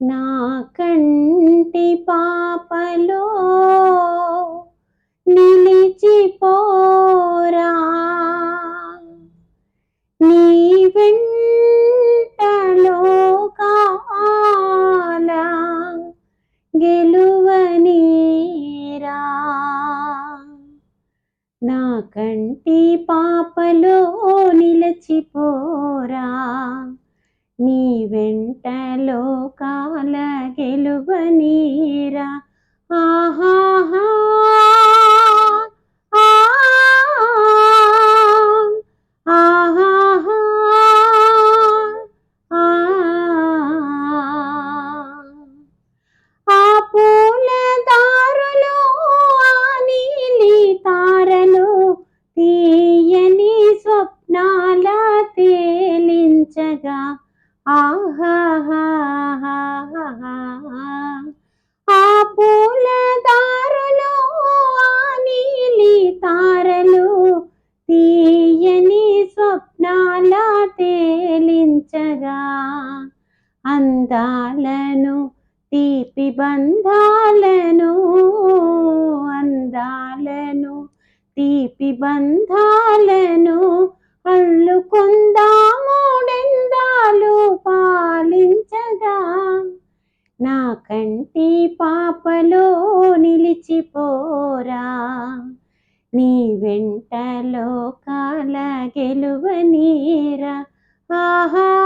నా కంటి పాపలో నిలిచిపోరా. నీ వెంటలో కాల గెలువనీరా నా కంటి పాపలో నిలిచిపోరా. వెంటలో కాల గెలువనీరా ఆహాహా ఆ, ఆహాహా ఆ. పూల దారులు ఆ నీలి తారలు తీయని స్వప్నాల తేలించగా ఆ పూల దారులు ఆ నీలి తారలు తీయని స్వప్నాల తేలించగా అందాలను తీపి బంధాలను అందాలను తీపి బంధాలను కంటి పాపలో నిలిచిపోరా. నీ వెంటలో కాల గెలువనీరా ఆహా